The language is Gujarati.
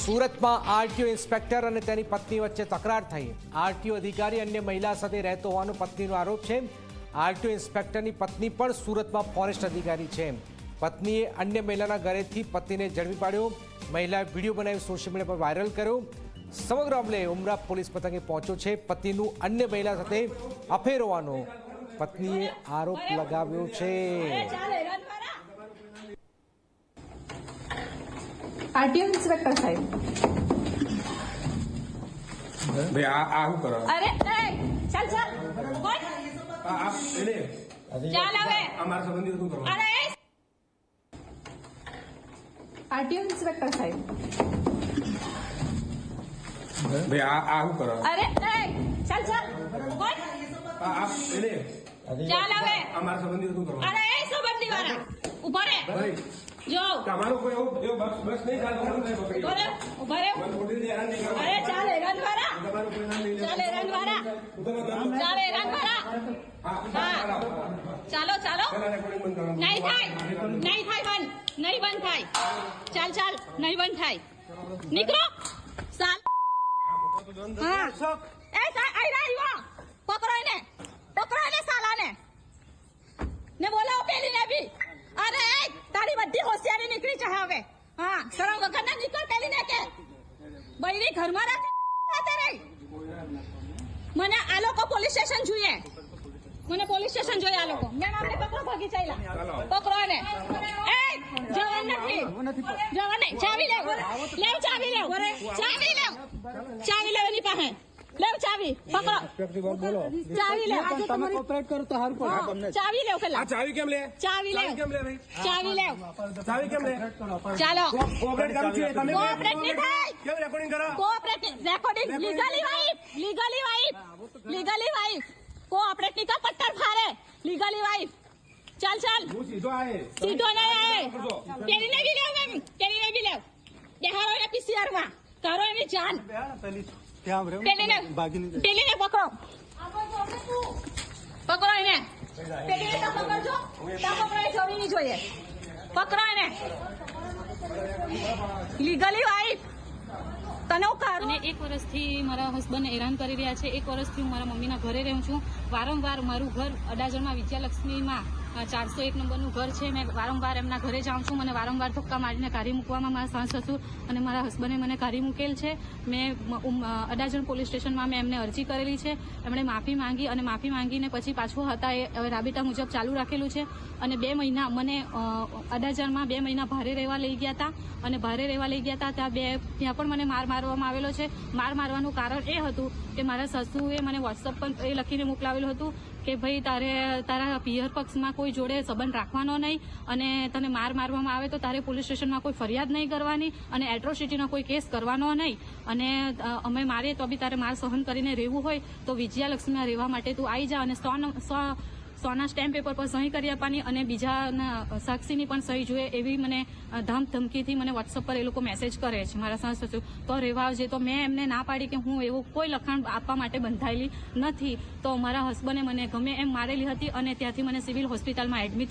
સુરતમાં આરટીઓ ઇન્સ્પેક્ટર અને તેની પત્ની વચ્ચે તકરાર થઈ. આરટીઓ અધિકારી અન્ય મહિલા સાથે રહેતો હોવાનો પત્નીનો આરોપ છે. આરટીઓ ઇન્સ્પેક્ટરની પત્ની પણ સુરતમાં ફોરેસ્ટ અધિકારી છે. પત્નીએ અન્ય મહિલાના ઘરેથી પતિને ઝડપી પાડ્યો. મહિલાએ વીડિયો બનાવી સોશિયલ મીડિયા પર વાયરલ કર્યો. સમગ્ર મામલે ઉમરા પોલીસ મથકે પહોંચ્યો છે. પતિનું અન્ય મહિલા સાથે અફેર હોવાનો પત્નીએ આરોપ લગાવ્યો છે. આરટીઓ ઇન્સ્પેક્ટર સાહેબ. ભાઈ આ આ શું કરો? અરે ચાલ ચાલ. કોણ આ આ એને. ચાલ હવે. અમારા સંબંધી શું કરો? અરે. આરટીઓ ઇન્સ્પેક્ટર સાહેબ. ભાઈ આ આ શું કરો? અરે ચાલ ચાલ. કોણ આ આ એને. ચાલ હવે. અમારા મારા સંબંધી શું કરો? અરે સંબંધી વાળા ઊભો રે. ભાઈ જો. તમારો કોઈ એવું એવું બસ બસ નહીં ચાલે તમારું નહીં પકડી ઊભો રે રે મને કરો અરે ચાલ હેરાન વાળા તમારું કોઈ નામ નહીં ચાલ હેરાન વાળા હું. ચાલ હેરાન વાળા હા હા. ચાલો નહીં થાય. નહીં થાય બંધ. નહીં બંધ થાય. ચાલ ચાલ. નહીં બંધ થાય. નીકળો. ચાલ હા એ સા- આઈ રહ્યા પકડો એને પકડો એને સાલાને ને બોલાવો પેલી ને બી અરે એ તારી બધી હોશિયારી નીકળી છે હવે હા શરમ વગર ના નીકળ પેલી ને કે બૈરી ઘરમાં રાખે? રહી મને આ લોકો પોલીસ સ્ટેશન જોઈએ. મને પોલીસ સ્ટેશન જોઈએ આ લોકો. મેમ આપણે પકડો ભાગી ચાલ્યા. પકડો ને એ જવાન નથી. જવાન નહીં. ચાવી લેવ. લેવ ચાવી લેવ. ચાવી લેવ. ચાવી લેવ એની પાસે. લેવ ચાવી પકડો. ચાવી લેવ તમે કોપરેટ કરો તો હાર પડે. ચાવી લેવ પેલા આ ચાવી કેમ લે? ચાવી લેવ કેમ લે ભાઈ? ચાવી લેવ ચાવી કેમ લે? ચાલો. કોપરેટ કરું છું તમે કોપરેટ નહીં થાય. કેમ રેકોર્ડિંગ કરો? Cooperate recording legally wife legally wife legally wife cooperate નહીં કા પટ્ટર ફારે. લીગલી વાઇફ ચાલ ચાલ. હું સીધો આયે. સીધો નહીં આયે. કેરીને બી લેવ મેમ કેરીને બી લેવ. દેહારો એ પીસીઆરમાં. કરો એની જાન. પેલી. ત્યાં રહે પેલીને ભાગીને પેલીને પકડો. પકડો એને. પેલીને તો પકડજો. તો પકડો જવી નહીં જોઈએ. પકડો એને. લીગલી વાઈફ તને હું અને એક વર્ષથી મારા હસબન્ડ હેરાન કરી રહ્યા છે. એક વર્ષથી હું મારા મમ્મીના ઘરે રહું છું. વારંવાર મારું ઘર અડાજણમાં વિદ્યાલક્ષ્મીમાં ચારસો એક નંબરનું ઘર છે. મેં વારંવાર એમના ઘરે જાઉં છું. મને વારંવાર ધક્કા મારીને કાઢી મૂકવામાં મારા સાસ સસુર અને મારા હસબન્ડે મને કાઢી મૂકેલ છે. મેં અડાજણ પોલીસ સ્ટેશનમાં મેં એમને અરજી કરેલી છે. એમણે માફી માંગી અને માફી માંગીને પછી પાછું હતા એ રાબેતા મુજબ ચાલુ રાખેલું છે. અને બે મહિના મને અડાજણમાં બે મહિના ભારે રહેવા લઈ ગયા હતા. અને ભારે રહેવા લઈ ગયા હતા ત્યાં બે, ત્યાં પણ મને માર મારવામાં આવેલો છે. માર મારવાનું કારણ એ હતું કે મારા સસુએ મને વોટ્સઅપ પર એ લખીને મોકલાવેલું હતું કે ભાઈ, તારે, તારા પિયર પક્ષમાં કોઈ જોડે સંબંધ રાખવાનો નહીં અને તને માર મારવામાં આવે તો તારે પોલીસ સ્ટેશનમાં કોઈ ફરિયાદ નહીં કરવાની અને એટ્રોસિટીનો કોઈ કેસ કરવાનો નહીં. અને અમે મારીએ તો બી તારે માર સહન કરીને રહેવું હોય તો વિજયાલક્ષ્મીમાં રહેવા માટે તું આવી જા અને સો સોના સ્ટેમ્પ પેપર પર સહી કરી આપવાની અને બીજાના સાક્ષીની પણ સહી જોઈએ એવી મને અ, ધમકીથી મને વોટ્સઅપ પર એ લોકો મેસેજ કરે છે. મારા સાસ સસુ તો રહેવા આવજે તો મેં એમને ના પાડી કે હું એવું કોઈ લખાણ આપવા માટે બંધાયેલી નથી. તો મારા હસબન્ડે મને ગમે એમ મારેલી હતી અને ત્યાંથી મને સિવિલ હોસ્પિટલમાં એડમિટ